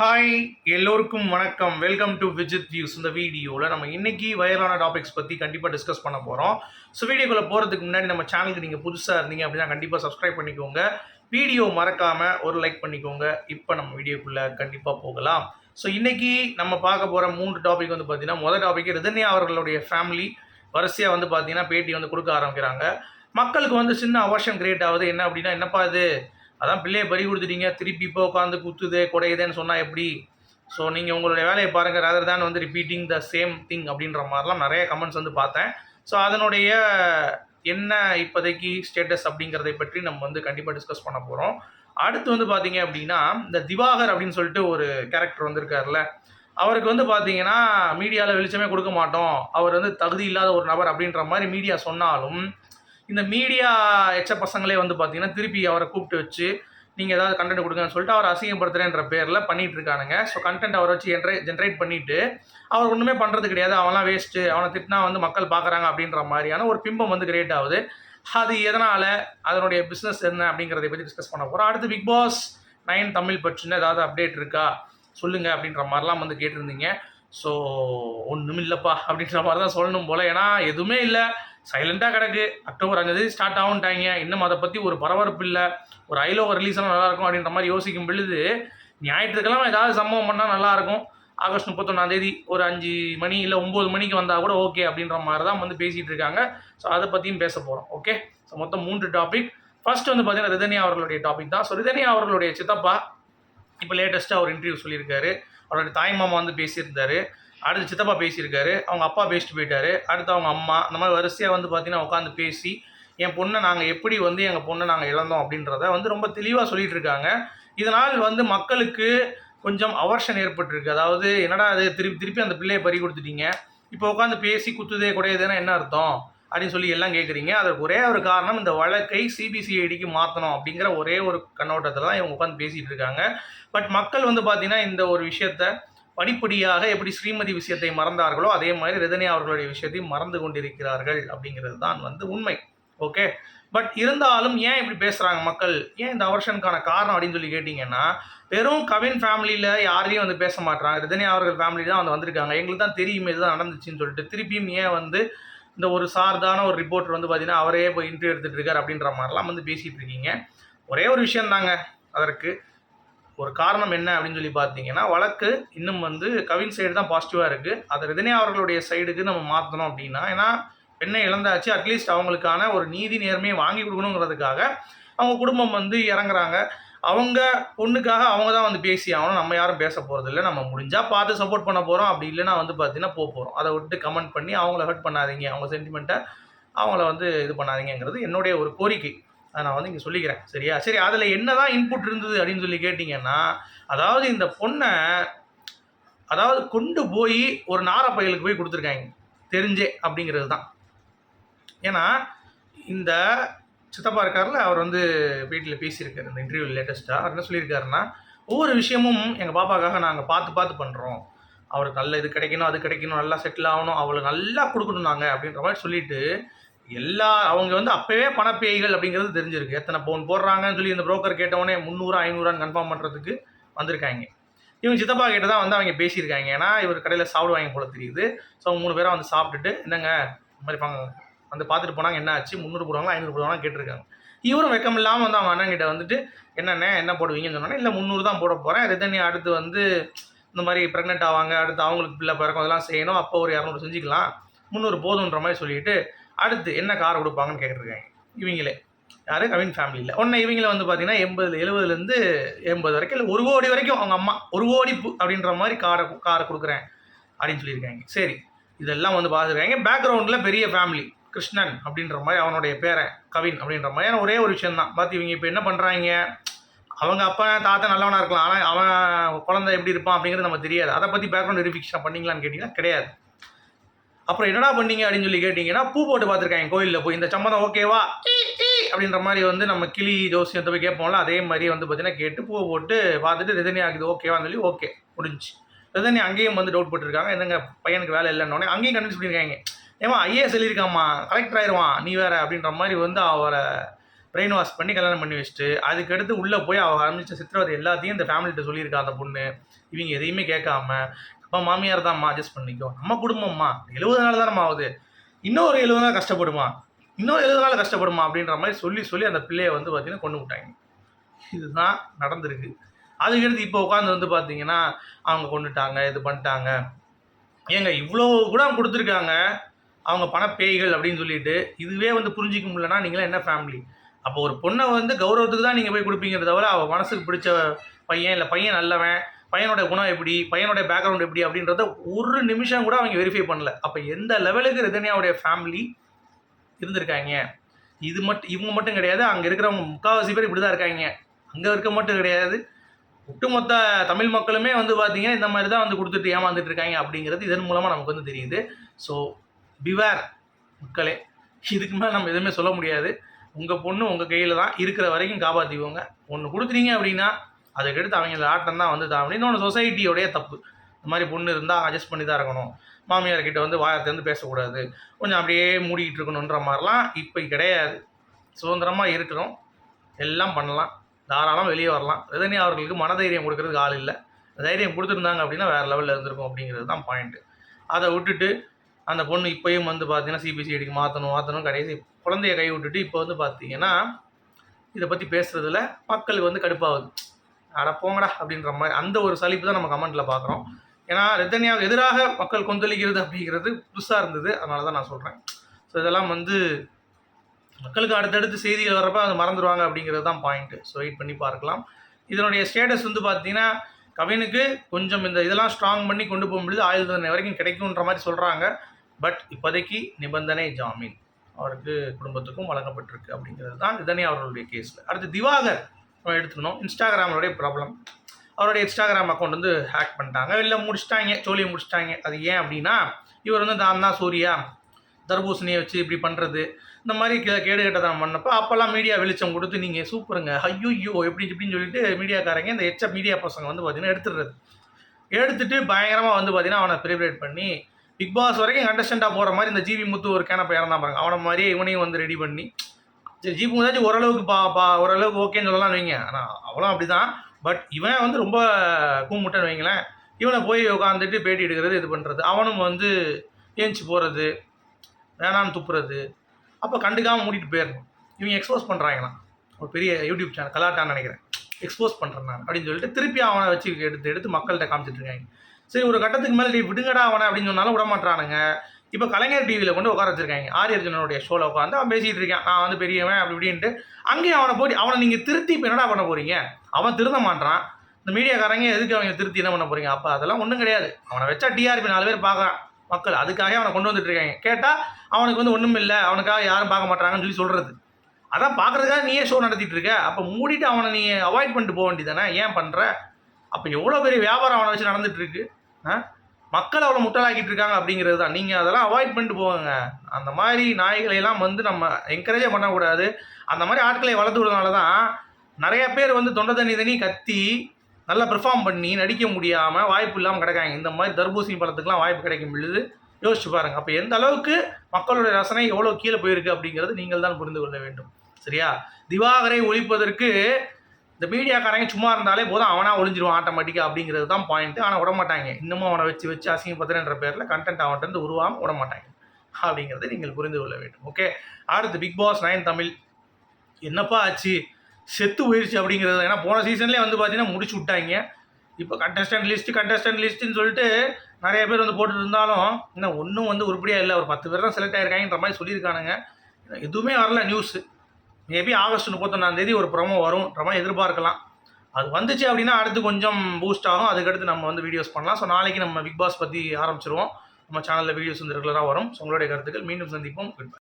Hi எல்லோருக்கும் வணக்கம். Welcome to Vijith views இந்த வீடியோவில் நம்ம இன்றைக்கி வைரலான டாபிக்ஸ் பற்றி கண்டிப்பாக டிஸ்கஸ் பண்ண போகிறோம் ஸோ வீடியோக்குள்ளே போகிறதுக்கு முன்னாடி நம்ம சேனலுக்கு நீங்கள் புதுசாக இருந்தீங்க அப்படின்னா கண்டிப்பாக சப்ஸ்கிரைப் பண்ணிக்கோங்க. வீடியோ மறக்காமல் ஒரு லைக் பண்ணிக்கோங்க. இப்போ நம்ம வீடியோக்குள்ளே கண்டிப்பாக போகலாம். ஸோ இன்றைக்கி நம்ம பார்க்க போகிற மூன்று டாபிக் வந்து பார்த்தீங்கன்னா முதல் டாபிக் ரிதன்யா அவர்களுடைய ஃபேமிலி வரிசையாக வந்து பார்த்தீங்கன்னா பேட்டி வந்து கொடுக்க ஆரம்பிக்கிறாங்க. மக்களுக்கு வந்து சின்ன அவசியம் கிரியேட் ஆகுது. என்ன அப்படின்னா என்னப்பா இது? அதான் பிள்ளையை பறி கொடுத்துட்டீங்க. திருப்பி இப்போ உட்காந்து குத்துதே குடையுதேன்னு சொன்னால் எப்படி? ஸோ நீங்கள் உங்களுடைய வேலையை பாருங்கள் ரதர் தான் வந்து ரிப்பீட்டிங் த சேம் திங் அப்படின்ற மாதிரிலாம் நிறைய கமெண்ட்ஸ் வந்து பார்த்தேன். ஸோ அதனுடைய என்ன இப்போதைக்கு ஸ்டேட்டஸ் அப்படிங்கிறதை பற்றி நம்ம வந்து கண்டிப்பாக டிஸ்கஸ் பண்ண போகிறோம் அடுத்து வந்து பார்த்தீங்க அப்படின்னா இந்த திவாகர் அப்படின்னு சொல்லிட்டு ஒரு கேரக்டர் வந்திருக்காருல அவருக்கு வந்து பார்த்தீங்கன்னா மீடியாவில் வெளிச்சமே கொடுக்க மாட்டோம். அவர் வந்து தகுதி இல்லாத ஒரு நபர் அப்படின்ற மாதிரி மீடியா சொன்னாலும் இந்த மீடியா எச்ச பசங்களே வந்து பார்த்தீங்கன்னா திருப்பி அவரை கூப்பிட்டு வச்சு நீங்கள் ஏதாவது கண்டென்ட் கொடுங்கன்னு சொல்லிட்டு அவர் அசிங்கப்படுத்துறேன்ற பேரில் பண்ணிகிட்டு இருக்கானுங்க. ஸோ கண்டென்ட் அவரை வச்சு ஜென்ரே ஜென்ரேட் பண்ணிவிட்டு அவர் ஒன்றுமே பண்ணுறது கிடையாது. அவன்லாம் வேஸ்ட்டு அவனை திட்டினா வந்து மக்கள் பார்க்குறாங்க அப்படின்ற மாதிரியான ஒரு பிம்பம் வந்து கிரியேட் ஆகுது. அது எதனால் அதனுடைய பிஸ்னஸ் என்ன அப்படிங்கிறத பற்றி டிஸ்கஸ் பண்ண போகிறோம் அடுத்து பிக் பாஸ் நைன் தமிழ் பற்றின ஏதாவது அப்டேட் இருக்கா? சொல்லுங்கள் அப்படின்ற மாதிரிலாம் வந்து கேட்டிருந்தீங்க. ஸோ ஒன்றும் இல்லைப்பா அப்படின்ற மாதிரி தான் சொல்லணும் போல். ஏன்னா எதுவுமே இல்லை. சைலண்ட்டாக கிடக்கு. அக்டோபர் அஞ்சாந்தேதி ஸ்டார்ட் ஆகுன்ட்டாங்க இன்னும் அதை பற்றி ஒரு பரபரப்பு இல்லை. ஒரு ஐலோவர் ரிலீஸ் ஆனால் நல்லாயிருக்கும் அப்படின்ற மாதிரி யோசிக்கும் பொழுது ஞாயிற்றுக்கிழமை ஏதாவது சம்பவம் பண்ணால் நல்லாயிருக்கும் ஆகஸ்ட் முப்பத்தொன்னாந்தேதி ஒரு அஞ்சு மணி இல்லை ஒம்பது மணிக்கு வந்தால் கூட ஓகே அப்படின்ற மாதிரி தான் வந்து பேசிகிட்டு இருக்காங்க. ஸோ அதை பற்றியும் பேச போகிறோம் ஓகே ஸோ மொத்தம் மூன்று டாபிக் ஃபர்ஸ்ட் வந்து பார்த்தீங்கன்னா ரிதன்யா அவர்களுடைய டாபிக் தான். ஸோ ரிதன்யா அவர்களுடைய சித்தப்பா இப்போ லேட்டஸ்ட்டாக ஒரு இன்டர்வியூ சொல்லியிருக்காரு. அவருடைய தாய் மாமா வந்து பேசியிருந்தாரு. அடுத்து சித்தப்பா பேசியிருக்காரு அவங்க அப்பா பேசிட்டு போயிட்டாரு அடுத்து அவங்க அம்மா அந்த மாதிரி வரிசையாக வந்து பார்த்தீங்கன்னா உட்காந்து பேசி என் பொண்ணை நாங்கள் எப்படி வந்து எங்கள் பொண்ணை நாங்கள் இழந்தோம் அப்படின்றத வந்து ரொம்ப தெளிவாக சொல்லிட்டு இருக்காங்க. இதனால் வந்து மக்களுக்கு கொஞ்சம் அவர்ஷன் ஏற்பட்டிருக்கு. அதாவது என்னடா அது திருப்பி திருப்பி அந்த பிள்ளையை பறி கொடுத்துட்டீங்க. இப்போ உட்காந்து பேசி குத்துதே குடையுதுன்னா என்ன அர்த்தம்? அப்படின்னு சொல்லி எல்லாம் கேட்குறீங்க அதற்கு ஒரே ஒரு காரணம் இந்த வழக்கை சிபிசிஐடிக்கு மாற்றணும் அப்படிங்கிற ஒரே ஒரு கண்ணோட்டத்தில் தான் இவங்க உட்காந்து பேசிகிட்டு இருக்காங்க. பட் மக்கள் வந்து பார்த்தீங்கன்னா இந்த ஒரு விஷயத்த படிப்படியாக எப்படி ஸ்ரீமதி விஷயத்தை மறந்தார்களோ அதே மாதிரி ரஜினியா அவர்களுடைய விஷயத்தையும் மறந்து கொண்டிருக்கிறார்கள் அப்படிங்கிறது தான் வந்து உண்மை. ஓகே பட் இருந்தாலும் ஏன் இப்படி பேசுகிறாங்க மக்கள்? ஏன் இந்த அவர்ஷனுக்கான காரணம் அப்படின்னு சொல்லி கேட்டிங்கன்னா வெறும் கவின் ஃபேமிலியில் யாரையும் வந்து பேச மாட்டாங்க ரஜினி அவர்கள் ஃபேமிலி தான் வந்து வந்திருக்காங்க. எங்களுக்கு தான் தெரியும் இதுதான் நடந்துச்சுன்னு சொல்லிட்டு திருப்பியும் ஏன் வந்து இந்த ஒரு சார்தான ஒரு ரிப்போர்ட்டர் வந்து பார்த்தீங்கன்னா அவரே போய் இன்டர்வியூ எடுத்துகிட்டு இருக்கார் அப்படின்ற மாதிரிலாம் வந்து பேசிகிட்டு இருக்கீங்க. ஒரே ஒரு விஷயம் தாங்க அதற்கு ஒரு காரணம் என்ன அப்படின்னு சொல்லி பார்த்தீங்கன்னா வழக்கு இன்னும் வந்து கவின் சைடு தான் பாசிட்டிவாக இருக்குது அதை ரஜினி அவர்களுடைய சைடுக்கு நம்ம மாற்றணும் அப்படின்னா ஏன்னா பெண்ணை இழந்தாச்சு அட்லீஸ்ட் அவங்களுக்கான ஒரு நீதி நேர்மையை வாங்கி கொடுக்கணுங்கிறதுக்காக அவங்க குடும்பம் வந்து இறங்குறாங்க. அவங்க பொண்ணுக்காக அவங்க தான் வந்து பேசி ஆகணும். நம்ம யாரும் பேச போகிறதில்ல நம்ம முடிஞ்சால் பார்த்து சப்போர்ட் பண்ண போகிறோம் அப்படி இல்லைன்னா வந்து பார்த்தீங்கன்னா போக போகிறோம் அதை விட்டு கமெண்ட் பண்ணி அவங்கள ஹர்ட் பண்ணாதீங்க. அவங்க சென்டிமெண்ட்டை அவங்கள வந்து இது பண்ணாதீங்கிறது என்னுடைய ஒரு கோரிக்கை. அதை நான் வந்து இங்கே சொல்லிக்கிறேன் சரியா? சரி அதில் என்ன தான் இன்புட் இருந்தது அப்படின்னு சொல்லி கேட்டிங்கன்னா அதாவது இந்த பொண்ணை அதாவது கொண்டு போய் ஒரு நாரப்பயலுக்கு போய் கொடுத்துருக்காங்க. தெரிஞ்சே அப்படிங்கிறது தான் ஏன்னா இந்த சித்தப்பா இருக்கார்ல அவர் வந்து வீட்டில் பேசியிருக்காரு இந்த இன்டர்வியூ லேட்டஸ்ட்டாக அவர் என்ன சொல்லியிருக்காருன்னா ஒவ்வொரு விஷயமும் எங்கள் பாப்பாக்காக நாங்கள் பார்த்து பார்த்து பண்ணுறோம் அவருக்கு நல்ல இது கிடைக்கணும் அது கிடைக்கணும் நல்லா செட்டில் ஆகணும் அவளுக்கு நல்லா கொடுக்கணும் நாங்கள் அப்படின்ற மாதிரி சொல்லிட்டு எல்லா அவங்க வந்து அப்போவே பணப்பேய்கள் அப்படிங்கிறது தெரிஞ்சிருக்கு. எத்தனை பவுன் போடுறாங்கன்னு சொல்லி இந்த புரோக்கர் கேட்டவொடனே முந்நூறு ஐநூறான்னு கன்ஃபார்ம் பண்ணுறதுக்கு வந்திருக்காங்க. இவங்க சித்தப்பா கிட்ட தான் வந்து அவங்க பேசியிருக்காங்க. ஏன்னா இவர் கடையில் சாப்பிடுவாங்க போல தெரியுது. ஸோ அவங்க மூணு பேரும் வந்து சாப்பிட்டுட்டு என்னங்க இந்த மாதிரி பாங்க வந்து பார்த்துட்டு போனாங்க என்ன ஆச்சு? முந்நூறு போடுவாங்களா ஐநூறு போடுவாங்களா கேட்டிருக்காங்க. இவரும் வெக்கம் இல்லாமல் வந்து அவங்க அண்ணன் கிட்ட வந்துட்டு என்னென்ன என்ன போடுவீங்கன்னு சொன்னோன்னே இல்லை முந்நூறு தான் போட போகிறேன் ரிதனி அடுத்து வந்து இந்த மாதிரி ப்ரெக்னென்ட் ஆவாங்க அடுத்து அவங்களுக்கு பிள்ளை பிறக்கும் அதெல்லாம் செய்யணும். அப்போ ஒரு இரநூறு செஞ்சுக்கலாம். முந்நூறு போதுன்ற மாதிரி சொல்லிட்டு அடுத்து என்ன கார் கொடுப்பாங்கன்னு கேட்டிருக்காங்க. இவங்களே. யார்? கவின் ஃபேமிலியில் ஒன்று இவங்கள வந்து பார்த்தீங்கன்னா எண்பது எழுபதுலேருந்து எண்பது வரைக்கும் இல்லை ஒரு கோடி வரைக்கும் அவங்க அம்மா ஒரு கோடி பு- அப்படின்ற மாதிரி காரை காரை கொடுக்குறேன் அப்படின்னு சொல்லியிருக்காங்க. சரி. இதெல்லாம் வந்து பார்த்துருக்காங்க பேக்ரவுண்டில் பெரிய ஃபேமிலி கிருஷ்ணன் அப்படின்ற மாதிரி அவனுடைய பேரை கவின் அப்படின்ற மாதிரி ஏன்னா ஒரே ஒரு விஷயம் தான் பார்த்து இவங்க இப்போ என்ன பண்ணுறாங்க அவங்க அப்பா தாத்தா நல்லவனாக இருக்கலாம். ஆனால் அவன் குழந்தை எப்படி இருப்பான் அப்படிங்கிறது நம்ம தெரியாது. அதை பற்றி பேக்ரவுண்ட் வெரிஃபிகேஷன் பண்ணிங்களான்னு கேட்டிங்கன்னா கிடையாது. அப்புறம் என்னடா பண்ணீங்க அப்படின்னு சொல்லி கேட்டிங்கன்னா பூ போட்டு பார்த்துருக்காங்க கோயிலில் போய். இந்த சம்மதம் ஓகேவா அப்படின்ற மாதிரி வந்து நம்ம கிளி ஜோசியத்தை போய் கேட்போம்ல அதே மாதிரி வந்து பார்த்தீங்கன்னா கேட்டு பூவை போட்டு பார்த்துட்டு ரிதனி ஆகுது ஓகேவான்னு சொல்லி ஓகே முடிஞ்சு ரிதனி அங்கேயும் வந்து டவுட் போட்டிருக்காங்க. என்னங்க பையனுக்கு வேலை இல்லைன்னொடனே அங்கேயும் கன்வின்ஸ் பண்ணியிருக்காங்க ஏமா ஐஏஎஸ் சொல்லியிருக்காம்மா கலெக்டர் ஆயிடுவான் நீ வேற அப்படின்ற மாதிரி வந்து அவரை பிரெயின் வாஷ் பண்ணி கல்யாணம் பண்ணி வச்சுட்டு அதுக்கடுத்து உள்ளே போய் அவள் ஆரம்பித்த சித்திரவதை எல்லாத்தையும் இந்த ஃபேமிலிகிட்ட சொல்லியிருக்கா அந்த பொண்ணு. இவங்க எதையுமே கேட்காம அப்போ மாமியார் தான்மா அட்ஜஸ்ட் பண்ணிக்கோ நம்ம குடும்பம்மா. எழுபது நாள் தானம்மா ஆகுது. இன்னொரு எழுபது நாள் கஷ்டப்படுமா? இன்னொரு எழுபது நாள் கஷ்டப்படுமா அப்படின்ற மாதிரி சொல்லி சொல்லி அந்த பிள்ளையை வந்து பார்த்தீங்கன்னா கொண்டு விட்டாங்க. இதுதான் நடந்திருக்கு. அதுக்கடுத்து இப்போ உட்காந்து வந்து பார்த்தீங்கன்னா அவங்க கொண்டுட்டாங்க இது பண்ணிட்டாங்க. ஏங்க இவ்வளோ கூட கொடுத்துருக்காங்க. அவங்க பணப்பேய்கள் அப்படின்னு சொல்லிட்டு இதுவே வந்து புரிஞ்சிக்க முடியலன்னா நீங்களாம் என்ன ஃபேமிலி அப்போ ஒரு பொண்ணை வந்து கௌரவத்துக்கு தான் நீங்கள் போய் கொடுப்பீங்கிறத தவிர அவள் மனசுக்கு பிடிச்ச பையன் இல்லை பையன் நல்லவன் பையனோட குணம் எப்படி பையனோட பேக்ரவுண்ட் எப்படி அப்படின்றத ஒரு நிமிஷம் கூட அவங்க வெரிஃபை பண்ணல. அப்போ எந்த லெவலுக்கு ரிதன்யாவுடைய ஃபேமிலி இருந்திருக்காங்க? இது மட்டும் இவங்க மட்டும் கிடையாது அங்கே இருக்கிறவங்க முக்கால்வாசி பேர் இப்படி தான் இருக்காங்க. அங்கே இருக்க மட்டும் கிடையாது. ஒட்டுமொத்த தமிழ் மக்களுமே வந்து பார்த்தீங்கன்னா இந்த மாதிரி தான் வந்து கொடுத்துட்டு ஏமாந்துட்டு இருக்காங்க அப்படிங்கிறது இதன் மூலமாக நமக்கு வந்து தெரியுது. ஸோ பிவேர் மக்களே. இதுக்கு மேலே நம்ம எதுவுமே சொல்ல முடியாது. உங்கள் பொண்ணு உங்கள் கையில் தான் இருக்கிற வரைக்கும் காப்பாற்றிக்கோங்க ஒன்று கொடுத்துட்டீங்க அப்படின்னா அதுக்கடுத்து அவங்கள ஆட்டம் தான் வந்து தான் இன்னொன்று சொசைட்டியோடைய தப்பு. இந்த மாதிரி பொண்ணு இருந்தால் அட்ஜஸ்ட் பண்ணி தான் இருக்கணும். மாமியார்கிட்ட வந்து வாயத்திலேருந்து பேசக்கூடாது. கொஞ்சம் அப்படியே மூடிக்கிட்டு இருக்கணுன்ற மாதிரிலாம் இப்போ கிடையாது. சுதந்திரமாக இருக்கிறோம். எல்லாம் பண்ணலாம். தாராளம் வெளியே வரலாம். ரஜினி அவர்களுக்கு மனதைரியம் கொடுக்கறதுக்கு ஆள் இல்லை. தைரியம் கொடுத்துருந்தாங்க அப்படின்னா வேறு லெவலில் இருந்திருக்கும் அப்படிங்கிறது தான் பாயிண்ட்டு அதை விட்டுட்டு அந்த பொண்ணு இப்போயும் வந்து பார்த்தீங்கன்னா சிபிசிஐடிக்கு மாற்றணும் மாற்றணும் கடைசி குழந்தைய கை விட்டுட்டு இப்போ வந்து பார்த்தீங்கன்னா இதை பற்றி பேசுகிறதுல மக்களுக்கு வந்து கடுப்பாகுது. அட போங்கடா அப்படின்ற மாதிரி அந்த ஒரு சலிப்பு தான் நம்ம கமெண்ட்டில் பார்க்குறோம். ஏன்னா ரெத்தனியாவுக்கு எதிராக மக்கள் கொந்தளிக்கிறது அப்படிங்கிறது புதுசாக இருந்தது. அதனால தான் நான் சொல்கிறேன் ஸோ இதெல்லாம் வந்து மக்களுக்கு அடுத்தடுத்து செய்திகள் வரப்போ அதை மறந்துடுவாங்க அப்படிங்கிறது தான் பாயிண்ட்டு ஸோ வெயிட் பண்ணி பார்க்கலாம். இதனுடைய ஸ்டேட்டஸ் வந்து பார்த்தீங்கன்னா கவினுக்கு கொஞ்சம் இந்த இதெல்லாம் ஸ்ட்ராங் பண்ணி கொண்டு போக முடியுது ஆயுள் தண்டனை வரைக்கும் கிடைக்குன்ற மாதிரி சொல்கிறாங்க பட் இப்போதைக்கு நிபந்தனை ஜாமீன். அவருக்கு குடும்பத்துக்கும் வழங்கப்பட்டிருக்கு அப்படிங்கிறது தான் இதனே அவர்களுடைய கேஸில் அடுத்து திவாகர். எடுத்துக்கணும். இன்ஸ்டாகிராமனுடைய ப்ராப்ளம் அவருடைய இன்ஸ்டாகிராம் அக்கௌண்ட் வந்து ஹேக் பண்ணிட்டாங்க. இல்லை முடிச்சிட்டாங்க. சோழியை முடிச்சிட்டாங்க. அது ஏன் அப்படின்னா இவர் வந்து தான் தான் சூர்யா தர்பூசணியை வச்சு இப்படி பண்ணுறது இந்த மாதிரி கே கேடு கட்டதான் பண்ணப்போ அப்போல்லாம் மீடியா வெளிச்சம் கொடுத்து நீங்கள் சூப்பருங்க. ஐயோ எப்படி இப்படின்னு சொல்லிட்டு மீடியாக்காரங்க இந்த எச்ச மீடியா பசங்க வந்து பார்த்திங்கன்னா எடுத்துடுறது. எடுத்துட்டு பயங்கரமாக வந்து பார்த்தீங்கன்னா அவனை ப்ரிப்ரேட் பண்ணி பிக் பாஸ் வரைக்கும் கண்டஸ்டண்ட்டாக போகிற மாதிரி இந்த ஜிவி முத்து ஒரு கேனப்பை இறந்தான் பாருங்க. அவனை மாதிரியே இவனையும் வந்து ரெடி பண்ணி சரி ஜீப்பு முத்தாச்சும் ஓரளவுக்கு பா பா ஓரளவுக்கு ஓகேன்னு சொல்லலாம் வைங்க. ஆனால் அவளும் அப்படி தான் பட் இவன் வந்து ரொம்ப கூமுட்டன்னு வைங்களேன். இவனை போய் உட்காந்துட்டு பேட்டி எடுக்கிறது இது பண்ணுறது அவனும் வந்து ஏஞ்சி போகிறது வேணான்னு துப்புறது. அப்போ கண்டுக்காமல் மூடிட்டு போயிடணும். இவங்க எக்ஸ்போஸ் பண்ணுறாங்களாம் ஒரு பெரிய யூடியூப் சேனல் கலாட்டான்னு நினைக்கிறேன். எக்ஸ்போஸ் பண்ணுறேன் நான் அப்படின்னு சொல்லிட்டு திருப்பி அவனை வச்சு எடுத்து எடுத்து மக்கள்கிட்ட காமிச்சிட்டு இருக்காங்க. சரி ஒரு கட்டத்துக்கு மேலே நீ விடுங்கடா அவனை அப்படின்னு சொன்னாலும் விட மாட்டானுங்க இப்போ கலைஞர் டிவியில் கொண்டு உட்கார வச்சிருக்காங்க. ஆரியர்ஜுனனுடைய ஷோவில் உட்காந்து அவன் பேசிகிட்டு இருக்கான். நான் வந்து பெரியவன் அப்படி இப்படின்ட்டு. அங்கேயும் அவனை போய் அவனை நீங்கள் திருத்தி இப்போ என்னடா பண்ண போகிறீங்க அவன் திருந்த மாட்டான் இந்த மீடியாக்காரங்க எதுக்கு அவங்க திருத்தி என்ன பண்ண போகிறீங்க அப்போ அதெல்லாம் ஒன்றும் கிடையாது. அவனை வச்சா டிஆர்பி நாலு பேர் பார்க்குறான் மக்கள் அதுக்காக அவனை கொண்டு வந்துட்டு இருக்காங்க. கேட்டால் அவனுக்கு வந்து ஒன்றும் இல்லை. அவனுக்காக யாரும் பார்க்க மாட்டாங்கன்னு சொல்லி சொல்கிறது அதான் பார்க்குறதுக்காக நீயே ஷோ நடத்திட்டு இருக்க. அப்போ மூடிட்டு அவனை நீ அவாய்ட் பண்ணிட்டு போக வேண்டியதானே ஏன் பண்ணுற அப்போ எவ்வளோ பெரிய வியாபாரம் அவனை வச்சு நடந்துட்டு இருக்கு. ஆ? மக்கள் அவ்வளோ முட்டலாக்கிட்டு இருக்காங்க அப்படிங்கிறது தான். நீங்கள் அதெல்லாம் அவாய்ட் பண்ணிட்டு போங்க அந்த மாதிரி நாய்களை எல்லாம் வந்து நம்ம என்கரேஜே பண்ணக்கூடாது. அந்த மாதிரி ஆட்களை வளர்த்து விடுறதுனால தான் நிறைய பேர் வந்து தொண்டை தண்ணி தண்ணி கத்தி நல்லா பெர்ஃபார்ம் பண்ணி நடிக்க முடியாமல் வாய்ப்பு இல்லாமல் கிடக்காங்க. இந்த மாதிரி தர்பூசணி பழத்துக்குலாம் வாய்ப்பு கிடைக்கும் பொழுது யோசிச்சு பாருங்க. அப்போ எந்த அளவுக்கு மக்களுடைய ரசனை எவ்வளோ கீழே போயிருக்கு அப்படிங்கிறது நீங்கள் தான் புரிந்து கொள்ள வேண்டும். சரியா? திவாகரை ஒழிப்பதற்கு இந்த மீடியாக்காரங்க சும்மா இருந்தாலே போதும் அவனா ஒளிஞ்சிருவான் ஆட்டோமேட்டிக்காக அப்படிங்கிறது தான் பாயிண்ட் ஆனால் விட மாட்டாங்க இன்னமும் அவனை வச்சு வச்சு அசிங்கப்படுத்துறன்ற பேரில் கண்டென்ட் அவன்கிட்ட இருந்து உருவாம விட மாட்டாங்க நீங்கள் புரிந்து கொள்ள வேண்டும். ஓகே அடுத்து பிக் பாஸ் நைன் தமிழ். என்னப்பா ஆச்சு? செத்து போயிடுச்சு அப்படிங்கிறது. ஏன்னா போன சீசன்லேயே வந்து பார்த்தீங்கன்னா முடிச்சு விட்டாங்க. இப்போ கண்டஸ்டன்ட் லிஸ்ட்டு கண்டஸ்டன்ட் லிஸ்ட்டுன்னு சொல்லிட்டு நிறைய பேர் வந்து போட்டுட்டு இருந்தாலும் இன்னும் ஒன்றும் வந்து உருப்படியாக இல்லை. ஒரு பத்து பேர் தான் செலக்ட் ஆகிருக்காங்கன்ற மாதிரி சொல்லியிருக்கானுங்க. எதுவுமே வரல நியூஸு மேபி ஆகஸ்ட் முப்பத்தொன்னாம் தேதி ஒரு ப்ரொமோ வரும்ன்ற மாதிரி எதிர்பார்க்கலாம். அது வந்துச்சு அப்படின்னா அடுத்து கொஞ்சம் பூஸ்ட் ஆகும். அதுக்கடுத்து நம்ம வந்து வீடியோஸ் பண்ணலாம். ஸோ நாளைக்கு நம்ம பிக் பாஸ் பற்றி ஆரம்பிச்சிருவோம். நம்ம சேனலில் வீடியோஸ் வந்து ரெகுலராக வரும். ஸோ உங்களுடைய கருத்துக்கள் மீண்டும் சந்திப்போம். குட்